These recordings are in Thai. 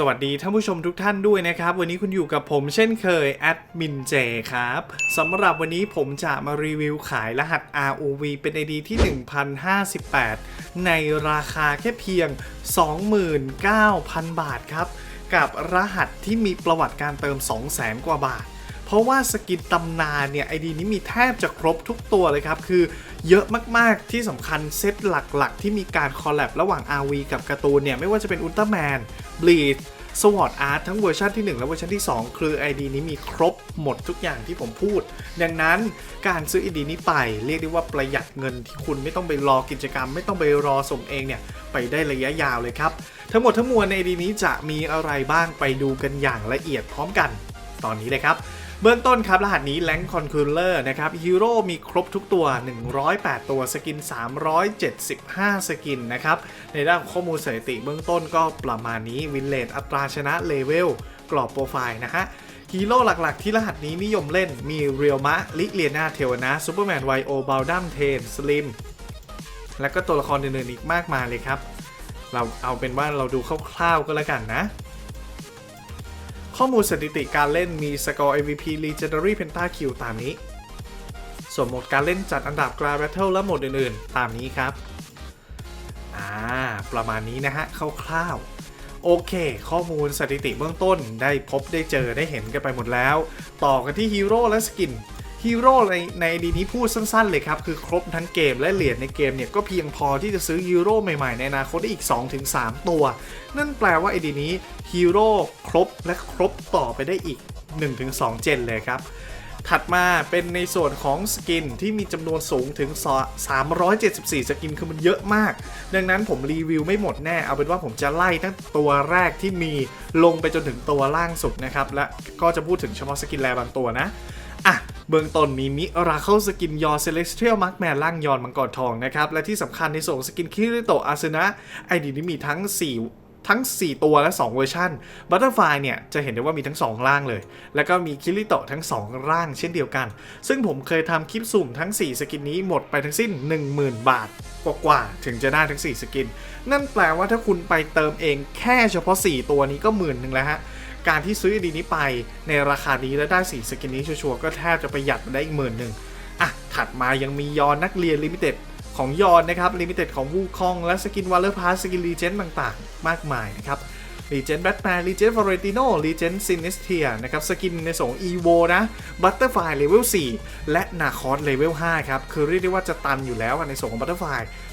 สวัสดีท่านผู้ชมทุกท่านด้วยนะครับ วันนี้คุณอยู่กับผมเช่นเคยแอดมินเจครับสำหรับวันนี้ผมจะมารีวิวขายรหัส ROV เป็น ID ที่ 1058 ในราคาแค่เพียง 29,000 บาทครับ กับรหัสที่มีประวัติการเติม 200,000 กว่าบาท เพราะว่าสกินตำนานเนี่ยไอดีนี้มีแทบจะครบทุกตัวเลยครับ คือ เยอะมากๆ ที่สำคัญเซตหลักๆ ที่มีการคอลแลบระหว่าง RV กับการ์ตูนเนี่ย ไม่ว่าจะเป็นอุลตร้าแมนบลีดสวอตอาร์ตทั้งเวอร์ชันที่ 1 และเวอร์ชันที่ 2 คือ ID นี้มีครบหมดทุกอย่างที่ผมพูด ดังนั้นการซื้อ ID นี้ไปเรียกได้ว่าประหยัดเงินที่คุณไม่ต้องไปรอกิจกรรม ไม่ต้องไปรอส่งเองเนี่ย ไปได้ระยะยาวเลยครับ ทั้งหมดทั้งมวลใน ID นี้จะมีอะไรบ้างไปดูกันอย่างละเอียดพร้อมกัน ตอนนี้เลยครับ เบื้องต้นครับ รหัสนี้แ a งคอนคูลเลอร์นะครับฮีโร่มีครบทุกตัว 108 ตัวสกิน 375 สกินนะครับ ในด้านข้อมูลสถิติเบื้องต้นก็ประมาณนี้วินเลตอัตราชนะเลเวลกรอบโปรไฟล์นะฮะฮีโร่หลักๆ ที่รหัสนี้นิยมเล่นมีเรียลมะ ลิเลียนาเทวนะซูเปอร์แมนไวโอบาลดัมเทน สลิม และก็ตัวละครอื่นๆอีกมากมายเลยครับ เราเอาเป็นว่าเราดูคร่าวๆก็แล้วกันนะ ข้อมูลสถิติการเล่นมีสกอร์ MVP Legendary Pentakill ตามนี้ ส่วนโหมดการเล่นจัดอันดับ Grand Battle และโหมดอื่นๆ ตามนี้ครับ อ่า ประมาณนี้นะฮะคร่าวๆโอเค ข้อมูลสถิติเบื้องต้นได้พบได้เจอได้เห็นกันไปหมดแล้ว ต่อกันที่ฮีโร่และสกิน ฮีโร่ในในดีนี้พูดสั้นๆเลยครับ คือครบทั้งเกมและเหรียญในเกมเนี่ย ก็เพียงพอที่จะซื้อฮีโร่ใหม่ๆ ในอนาคตได้อีก 2-3 ตัว นั่นแปลว่าไอดีนี้ฮีโร่ครบและครบต่อไปได้อีก 1-2 เจนเลยครับถัดมาเป็นในส่วนของสกินที่มีจำนวนสูงถึง 374 สกินคือมันเยอะมาก ดังนั้นผมรีวิวไม่หมดแน่ เอาเป็นว่าผมจะไล่ตั้งตัวแรกที่มีลงไปจนถึงตัวล่างสุดนะครับ และก็จะพูดถึงเฉพาะสกินแรบางตัวนะอะ เบื้องต้นมีมิราเคิลสกินยอเซเลสเทียลมาร์กแมนล่างยอนมังกรทองนะครับ และที่สำคัญในส่วนสกินคิริโตอาซึนะไอดีนี้มีทั้ง 4ทั้ง 4 ตัวและ 2 เวอร์ชันบัตเตอร์ไฟเนี่ย จะเห็นได้ว่ามีทั้ง 2 ร่างเลย แล้วก็มีคิริโตะทั้ง 2 ร่างเช่นเดียวกัน ซึ่งผมเคยทำคลิปสุ่มทั้ง 4 สกินนี้หมดไปทั้งสิ้น 10,000 บาท กว่าๆถึงจะได้ทั้ง 4 สกิน นั่นแปลว่าถ้าคุณไปเติมเองแค่เฉพาะ 4 ตัวนี้ก็หมื่นหนึ่งแล้วฮะ การที่ซื้อดีนี้ไปในราคานี้แล้วได้สีสกินนี้ชัวร์ก็แทบจะประหยัดมาได้อีกหมื่นหนึ่งอะถัดมายังมียอนนักเรียนลิมิเต็ดของยอนนะครับลิมิเต็ดของวูคองและสกินวอลเลอร์พาสสกินรีเจนต์ต่างๆ มากมายนะครับรีเจนต์แบทแมนรีเจนต์ฟอเรติโนรีเจนต์ซินิสเทียนะครับสกินในสงอีโวนะบัตเตอร์ไฟเลเวล4และนาคอสเลเวล5ครับ คือเรียกได้ว่าจะตันอยู่แล้วในส่งของบัตเตอร์ไฟ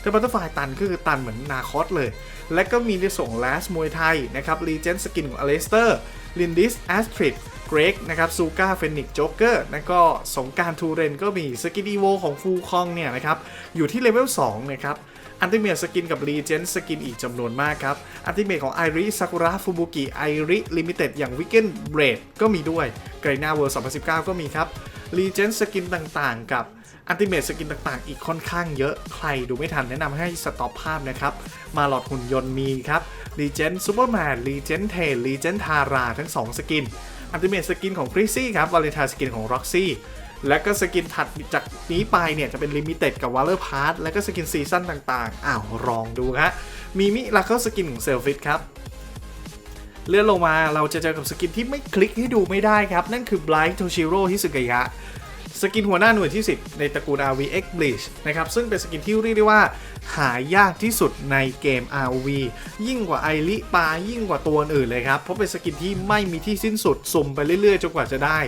แต่บัตเตอร์ไฟตันก็คือตันเหมือนนาคอสเลย และก็มีในส่งแลสมวยไทยนะครับรีเจนต์สกินของอเลสเตอร์ ลินดิสแอสทริดเกรกนะครับซูกาเฟนิกโจ๊กเกอร์แล้วก็สงการทูเรนก็มีสกินอีโวของฟูคองเนี่ยนะครับอยู่ที่เลเวล2นะครับอันติเมทสกินกับรีเจนสกินอีกจำนวนมากครับ อันติเมทของไอริซากุระฟูบุกิไอริลิมิเต็ดอย่างวิกเกนเบรดก็มีด้วยไกรนาเวิร์2019 ก็มีครับรีเจนสกินต่างๆ กับ อันติเมทสกินต่างๆ อีกค่อนข้างเยอะ ใครดูไม่ทันแนะนำให้สต็อปภาพนะครับ มาหลอดหุ่นยนต์มีครับรีเจนซูเปอร์แมนรีเจนเทนรีเจนทาราทั้ง 2 สกิน อันติเมทสกินของคริซี่ครับวาเลนไทน์สกินของร็อกซี่และก็สกินถัดจากนี้ไปเนี่ย จะเป็นลิมิเต็ดกับวอลเลอร์พาร์ทและก็สกินซีซั่นต่างๆ อ้าว ลองดูฮะ มีมิลาเคิลสกินของเซลฟิตครับ เลื่อนลงมาเราจะเจอกับสกินที่ไม่คลิกให้ดูไม่ได้ครับ นั่นคือ Blight Toshiro Hisugaya สกิ สกินหัวหน้าหน่วยที่ 10 ในตระกูล RVX Bleach นะครับ ซึ่งเป็นสกินที่เรียกได้ว่า หายากที่สุดในเกม RV ยิ่งกว่าไอริปายิ่งกว่าตัวอื่นเลยครับ เพราะเป็นสกินที่ไม่มีที่สิ้นสุดสุ่มไปเรื่อยๆ จนกว่าจะได้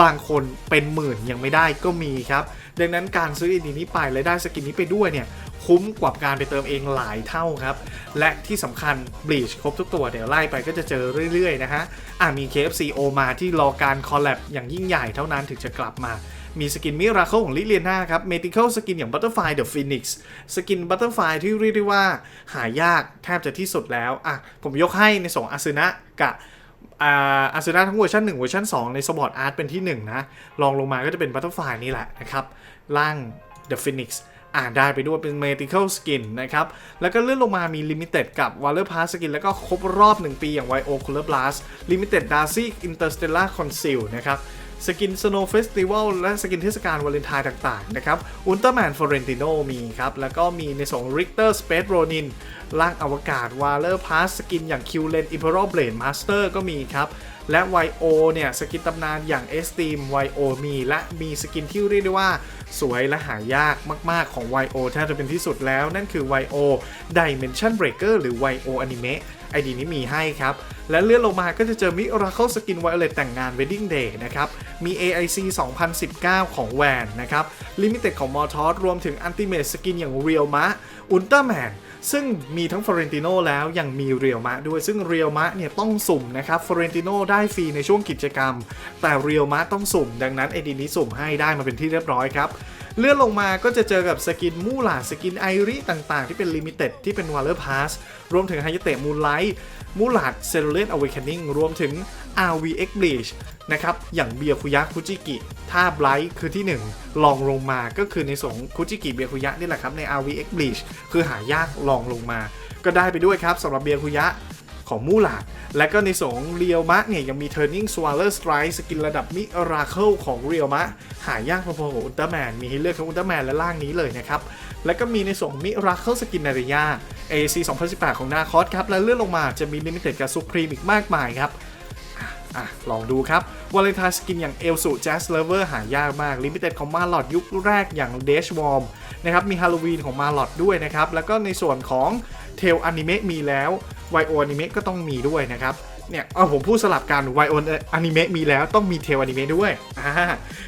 บางคนเป็นหมื่นยังไม่ได้ก็มีครับ ดังนั้นการซื้ออินดีนี้ไปและได้สกินนี้ไปด้วยเนี่ยคุ้มกว่าการไปเติมเองหลายเท่าครับ และที่สำคัญ Bleach ครบทุกตัวเดี๋ยวไล่ไปก็จะเจอเรื่อยๆนะฮะอะมี KFC โอมาที่รอการคอลแลบอย่างยิ่งใหญ่เท่านั้นถึงจะกลับมา มีสกินมิราเคิลของลิเลียนาครับเมติค a l สกินอย่าง Butterfly The Phoenix สกิน Butterfly ที่เรียกได้ว่าหายากแทบจะที่สุดแล้วอะผมยกให้ในสองอาซึนะกับอาซึนะทั้งเวอร์ชัน1เวอร์ชัน2 ในสปอร์ตอาร์ตเป็นที่ 1 นะลองลงมาก็จะเป็น Butterfly นี่แหละนะครับล่าง The Phoenix อ่านได้ไปด้วยเป็น Medical Skin นะครับ แล้วก็เลื่อนลงมามี Limited กับ w a l e r Pass Skin แล้วก็ครบรอบ 1 ปีอย่าง YO Cooler Blast Limited Darcy Interstellar Conceal นะครับ สกิน Snow Festival และสกินเทศกาลวาเลนไทน์ต่าง ๆ นะครับอุลตร้าแมนฟอเรนติโนมีครับ แล้วก็มีในส่ง Richter Space Ronin ล่างอวกาศ w a l e r Pass สสกินอย่าง q l e n Imperial Blade Master ก็มีครับ และ YO เนี่ย สกินตำนานอย่าง Esteem YO มี และมีสกินที่เรียกได้ว่า สวยและหายากมาก ๆ ของ YO แทบจะเป็นที่สุดแล้วนั่นคือ YO Dimension Breaker หรือ YO Anime ไอดีนี้มีให้ครับ และเลื่อนลงมาก็จะเจอ Miracle Skin Violet แต่งงาน Wedding Day นะครับ มี AIC 2019 ของแวนนะครับ Limited ของ m o r t o s รวมถึง Ultimate Skin อย่าง Real Ma Ultraman ซึ่งมีทั้งฟ o เรนติโนแล้วยังมีเรียลมะด้วย ซึ่งเรียลมะเนี่ยต้องสุ่มนะครับฟ o เรนติโนได้ฟรีในช่วงกิจกรรม แต่เรียลมะต้องสุ่ม ดังนั้นไอดีนี้สุ่มให้ได้มาเป็นที่เรียบร้อยครับ เลื่อนลงมาก็จะเจอกับสกินมูลาสกินไอริต่างๆ ที่เป็นลิมิเต็ดที่เป็นวอลเลอร์พาสรวมถึงไฮยเตะมูลไลท์มูลาดเซโรเลนอเวค n นิ่งรวมถึง RVX Bleach นะครับ อย่างเบียคุยะคุจิกิ ถ้าไบรท์คือที่ 1 ลองลงมาก็คือในสงคุจิกิเบียคุยะนี่แหละครับ ใน RVX Bleach คือหายากลองลงมา ก็ได้ไปด้วยครับสำหรับเบียคุยะ ของมูลาด และก็ในส่งเรียวมะเนี่ยยังมี Turning Swaller Strike สกินระดับมิราเคิลของเรียวมะ หายากพอๆกับอุลตร้าแมนมีให้เลือกทั้งอุลตร้าแมนและล่างนี้เลยนะครับ แล้วก็มีในส่งมิราเคิลสกินนาริยา AC 2018 ของนาคอสครับและเลื่อนลงมาจะมีลิมิเต็ดกับซูพรีมอีกมากมายครับอะลองดูครับวาเลนไทน์สกินอย่างเอลสูแจสเลเวอร์หายากมากลิมิเต็ดของมาลอดยุคแรกอย่างเดชวอร์มนะครับมีฮาโลวีนของมาลอดด้วยนะครับ แล้วก็ในส่วนของเทลอนิเมะมีแล้ว ไวโออนิเมะก็ต้องมีด้วยนะครับเนี่ยเอาผมพูดสลับกันไวโออนิเมะมีแล้วต้องมีเทลอนิเมะด้วยอ่า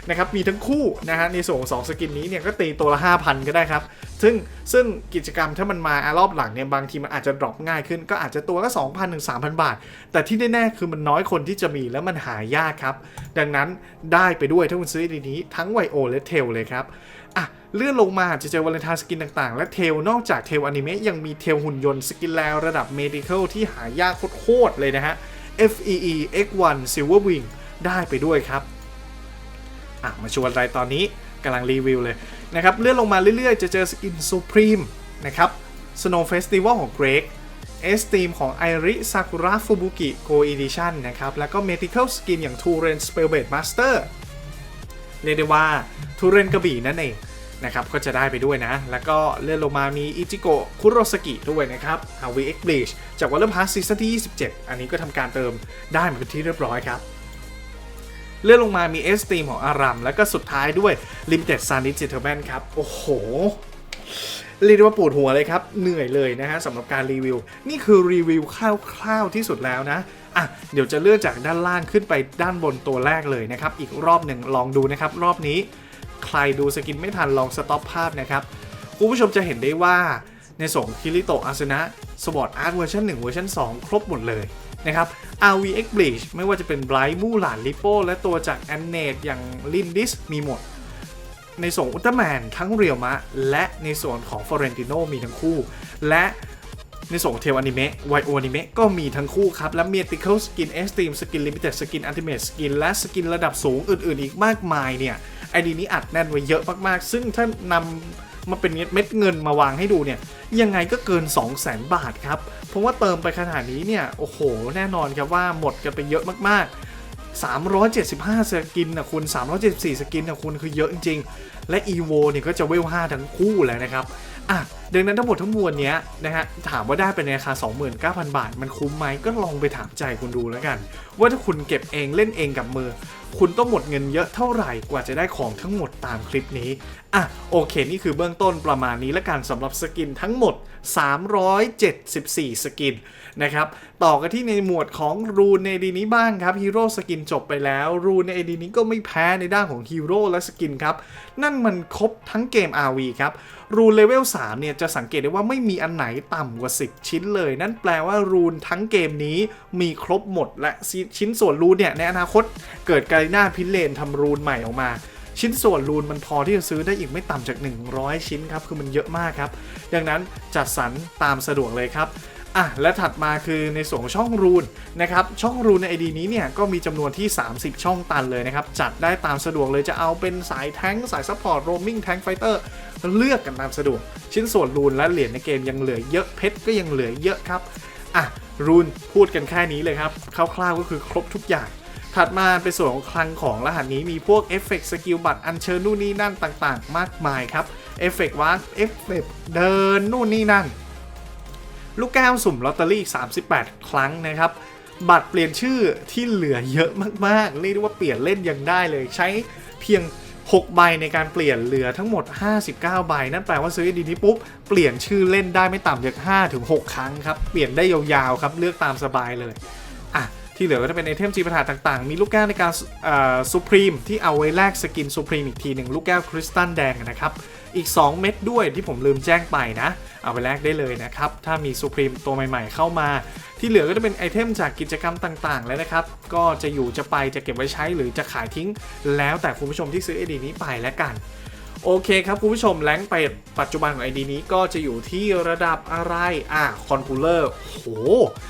นะครับมีทั้งคู่นะฮะในส่วนของสองสกินนี้เนี่ยก็ตีตัวละ 5,000 ก็ได้ครับ ซึ่งซึ่งกิจกรรมถ้ามันมารอบหลังเนี่ยบางทีมันอาจจะดรอปง่ายขึ้น ก็อาจจะตัวละ2,000ถึง3,000 บาท แต่ที่แน่ๆคือมันน้อยคนที่จะมีแล้วมันหายากครับ ดังนั้นได้ไปด้วยถ้าคุณซื้อดีนี้ทั้งไวโอและเทลเลยครับ เลื่อนลงมาจะเจอวาเลนไทน์สกินต่างๆ และเทลนอกจากเทลอนิเมะยังมีเทลหุ่นยนต์สกินแล้วระดับ medical ที่หายากโคตรๆเลยนะฮะ FEE X1 Silver Wing ได้ไปด้วยครับ อะ มาชวนอะไรตอนนี้กำลังรีวิวเลยนะครับ เลื่อนลงมาเรื่อยๆ จะเจอสกิน Supreme นะครับ Snow Festival ของ Greg เอสตีมของไอริซากุระฟูบุกิโกอีดิชันนะครับ แล้วก็ Medical Skin อย่าง t u r e n Spellblade Master เรียกได้ว่าทูเรนกระบี่นั่นเอง นะครับก็จะได้ไปด้วยนะ แล้วก็เลื่อนลงมามีอิจิโกะคุโรสกิด้วยนะครับฮาวิเอ็กบลีชจากวันเริ่มพาสซีซั่นที่ 27 อันนี้ก็ทำการเติมได้มาเป็นที่เรียบร้อยครับเลื่อนลงมามีเอสตีมของอารัม แล้วก็สุดท้ายด้วย Limited Sun d i g i t a l Man ครับ โอ้โห เรียกได้ว่าปวดหัวเลยครับ เหนื่อยเลยนะฮะสำหรับการรีวิว นี่คือรีวิวคร่าวๆที่สุดแล้วนะอะเดี๋ยวจะเลื่อนจากด้านล่างขึ้นไปด้านบนตัวแรกเลยนะครับ อีกรอบหนึ่งลองดูนะครับ รอบนี้ ใครดูสกินไม่ทันลองสต็อปภาพนะครับ คุณผู้ชมจะเห็นได้ว่าในส่งคิริโตะอาสนะสปอร์ตอาร์ตเวอร์ชัน1เวอร์ชัน2 ครบหมดเลยนะครับ RVX Bleach ไม่ว่าจะเป็น Bright มูหลานลิโป้และตัวจาก a n n a t e อย่าง Lindis มีหมด ในส่วนอุลตร้าแมนทั้งเรียวมะ และในส่วนของฟอเรนติโนมีทั้งคู่ และ ในส่วนของเทลอนิเมะไวโออนิเมะก็มีทั้งคู่ครับ และเมติเคิลสกินเอ็กซ์ตรีมสกินลิมิเต็ดสกินอัลติเมทสกินและสกินระดับสูงอื่นๆ อีกมากมายเนี่ยไอดีนี้อัดแน่นไว้เยอะมากๆ ซึ่งถ้านำมาเป็นเม็ดเงินมาวางให้ดูเนี่ยยังไงก็เกิน 2 0 0 0 0 0บาทครับ เพราะว่าเติมไปขนาดนี้เนี่ยโอ้โห แน่นอนครับว่าหมดกันไปเยอะมากๆ375 สกินนะคุณ 374 สกินนะคุณคือเยอะจริง ๆ และ EVO เนี่ยก็จะเวล 5 ทั้งคู่แล้วนะครับ อะดังนั้นทั้งหมดทั้งมวลเนี้ยนะฮะถามว่าได้เป็นราคา 29,000 บาท มันคุ้มไหมก็ลองไปถามใจคุณดูแล้วกัน ว่าถ้าคุณเก็บเองเล่นเองกับมือ คุณต้องหมดเงินเยอะเท่าไหร่กว่าจะได้ของทั้งหมดตามคลิปนี้อะโอเค นี่คือเบื้องต้นประมาณนี้และกันสำหรับสกินทั้งหมด 374 สกินนะครับต่อกันที่ในหมวดของรูนในดีนี้บ้างครับฮีโร่สกินจบไปแล้วรูนในดีนี้ก็ไม่แพ้ในด้านของฮีโร่และสกินครับนั่นมันครบทั้งเกม RV ครับรูนเลเวล3เนี่ยจะสังเกตได้ว่าไม่มีอันไหนต่ำกว่า 10 ชิ้นเลย นั่นแปลว่ารูนทั้งเกมนี้มีครบหมดและชิ้นส่วนรูนเนี่ยในอนาคตเกิดการหน้าพิเลนทำรูนใหม่ออกมาชิ้นส่วนรูนมันพอที่จะซื้อได้อีกไม่ต่ำจาก 100 ชิ้นครับ คือมันเยอะมากครับ ดังนั้นจัดสรรตามสะดวกเลยครับ อะและถัดมาคือในส่วนของช่องรูนนะครับช่องรูนใน ID นี้เนี่ยก็มีจำนวนที่ 30 ช่องตันเลยนะครับจัดได้ตามสะดวกเลยจะเอาเป็นสายแท้งสายซัพพอร์ตโรมิงแท้งไฟเตอร์เลือกกันตามสะดวก ชิ้นส่วนรูนและเหรียญในเกมยังเหลือเยอะเพชรก็ยังเหลือเยอะครับอะรูนพูดกันแค่นี้เลยครับคร่าวๆก็คือครบทุกอย่างถัดมาเป็นส่วนของคลังของรหัสนี้มีพวกเอฟเฟกต์สกิลบัตรอัญเชิญนู่นนี่นั่นต่างๆ มากมายครับเอฟเฟกต์วาร์เอฟเฟกต์เดินนู่นนี่นั่น ลูกแก้วสุ่มลอตเตอรี่38 ครั้งนะครับ บัตรเปลี่ยนชื่อที่เหลือเยอะมากๆเรียกได้ว่าเปลี่ยนเล่นยังได้เลย ใช้เพียง 6 ใบในการเปลี่ยนเหลือทั้งหมด 59 ใบ นั่นแปลว่าซื้อดีนี้ปุ๊บ เปลี่ยนชื่อเล่นได้ไม่ต่ำจาก5ถึง6ครั้งครับ เปลี่ยนได้ยาวๆครับ เลือกตามสบายเลย ที่เหลือก็จะเป็นไอเทมจีปาถาต่างๆ มีลูกแก้วในการซูพรีมที่เอาไว้แลกสกินซูพรีมอีกทีหนึ่งลูกแก้วคริสตัลแดงนะครับ อีก 2 เม็ดด้วยที่ผมลืมแจ้งไปนะ เอาไปแลกได้เลยนะครับ ถ้ามีซูพรีมตัวใหม่ๆเข้ามา ที่เหลือก็จะเป็นไอเทมจากกิจกรรมต่างๆ แล้วนะครับ ก็จะอยู่จะไปจะเก็บไว้ใช้หรือจะขายทิ้ง แล้วแต่คุณผู้ชมที่ซื้อไอดีนี้ไปแล้วกันโอเคครับคุณผู้ชมแรงค์ไปปัจจุบันของ ID นี้ก็จะอยู่ที่ระดับอะไร อะคอนคูลเลอร์โห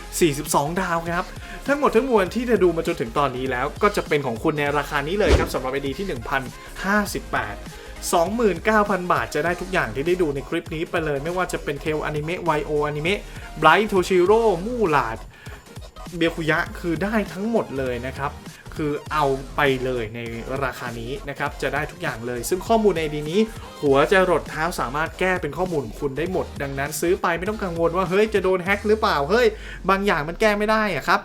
42 ดาวครับ ทั้งหมดทั้งมวลที่จะดูมาจนถึงตอนนี้แล้วก็จะเป็นของคุณในราคานี้เลยครับสำหรับ ID ที่ 1,058 29,000 บาทจะได้ทุกอย่างที่ได้ดูในคลิปนี้ไปเลยไม่ว่าจะเป็นเทลอนิเมะไวโออนิเมะไบรท์โทชิโร่มู่ลาดเบียคุยะคือได้ทั้งหมดเลยนะครับ คือเอาไปเลยในราคานี้นะครับ จะได้ทุกอย่างเลย ซึ่งข้อมูลในดีนี้ หัวจะรดเท้าสามารถแก้เป็นข้อมูลคุณได้หมด ดังนั้นซื้อไปไม่ต้องกังวลว่าเฮ้ยจะโดนแฮ็กหรือเปล่าเฮ้ยบางอย่างมันแก้ไม่ได้อะครับ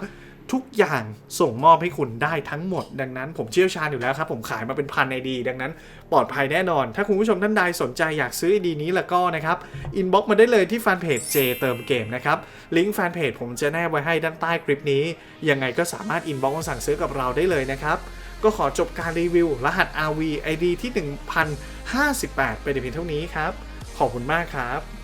ทุกอย่างส่งมอบให้คุณได้ทั้งหมด ดังนั้นผมเชี่ยวชาญอยู่แล้วครับ ผมขายมาเป็นพันไอดี ดังนั้นปลอดภัยแน่นอน ถ้าคุณผู้ชมท่านใดสนใจอยากซื้อไอดีนี้แล้วก็นะครับอินบ็อกซ์มาได้เลยที่แฟนเพจ J เติมเกมนะครับ ลิงก์แฟนเพจผมจะแนบไว้ให้ด้านใต้คลิปนี้ ยังไงก็สามารถอินบ็อกมาสั่งซื้อกับเราได้เลยนะครับก็ขอจบการรีวิว รหัส RV ID ที่ 1058ไปในเพียงเท่านี้ครับ ขอบคุณมากครับ